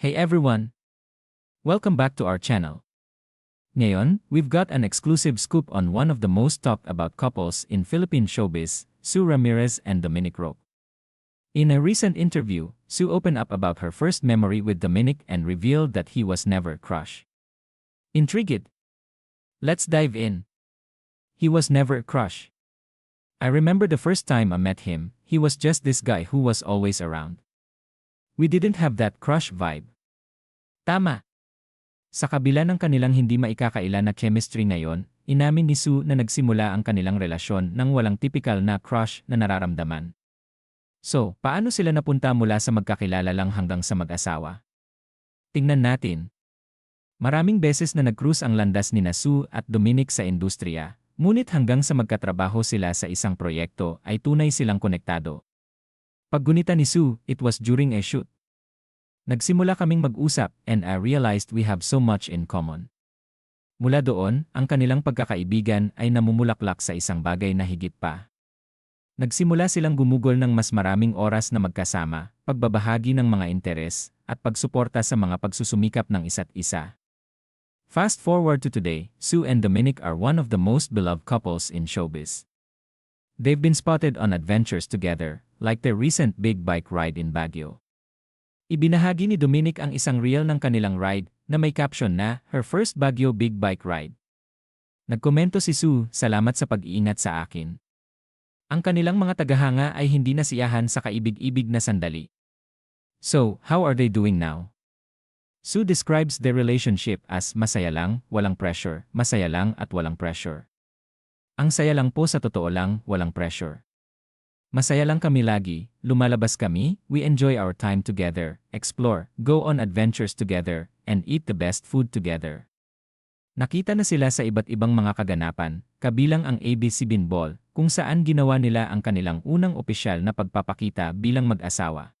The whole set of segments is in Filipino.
Hey everyone! Welcome back to our channel. Ngayon, we've got an exclusive scoop on one of the most talked about couples in Philippine showbiz, Sue Ramirez and Dominic Roque. In a recent interview, Sue opened up about her first memory with Dominic and revealed that he was never a crush. Intrigued? Let's dive in. He was never a crush. I remember the first time I met him, he was just this guy who was always around. We didn't have that crush vibe. Tama. Sa kabila ng kanilang hindi maikakaila na chemistry ngayon, inamin ni Sue na nagsimula ang kanilang relasyon nang walang typical na crush na nararamdaman. So, paano sila napunta mula sa magkakilala lang hanggang sa mag-asawa? Tingnan natin. Maraming beses na nag-cruise ang landas ni Sue at Dominic sa industriya, ngunit hanggang sa magkatrabaho sila sa isang proyekto ay tunay silang konektado. Paggunita ni Sue, it was during a shoot. Nagsimula kaming mag-usap and I realized we have so much in common. Mula doon, ang kanilang pagkakaibigan ay namumulaklak sa isang bagay na higit pa. Nagsimula silang gumugol ng mas maraming oras na magkasama, pagbabahagi ng mga interes, at pagsuporta sa mga pagsusumikap ng isa't isa. Fast forward to today, Sue and Dominic are one of the most beloved couples in showbiz. They've been spotted on adventures together, like their recent big bike ride in Baguio. Ibinahagi ni Dominic ang isang reel ng kanilang ride na may caption na Her First Baguio Big Bike Ride. Nagkomento si Sue, salamat sa pag-iingat sa akin. Ang kanilang mga tagahanga ay hindi nasiyahan sa kaibig-ibig na sandali. So, how are they doing now? Sue describes their relationship as masaya lang, walang pressure, masaya lang at walang pressure. Ang saya lang po sa totoo lang, walang pressure. Masaya lang kami lagi, lumalabas kami, we enjoy our time together, explore, go on adventures together, and eat the best food together. Nakita na sila sa iba't ibang mga kaganapan, kabilang ang ABC Binball, kung saan ginawa nila ang kanilang unang opisyal na pagpapakita bilang mag-asawa.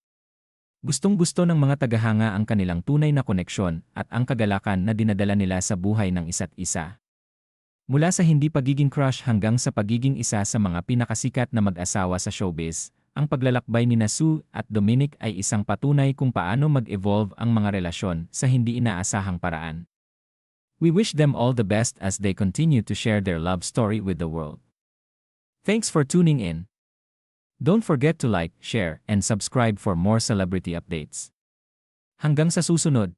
Gustong-gusto ng mga tagahanga ang kanilang tunay na koneksyon at ang kagalakan na dinadala nila sa buhay ng isa't isa. Mula sa hindi pagiging crush hanggang sa pagiging isa sa mga pinakasikat na mag-asawa sa showbiz, ang paglalakbay ni Sue at Dominic ay isang patunay kung paano mag-evolve ang mga relasyon sa hindi inaasahang paraan. We wish them all the best as they continue to share their love story with the world. Thanks for tuning in. Don't forget to like, share, and subscribe for more celebrity updates. Hanggang sa susunod.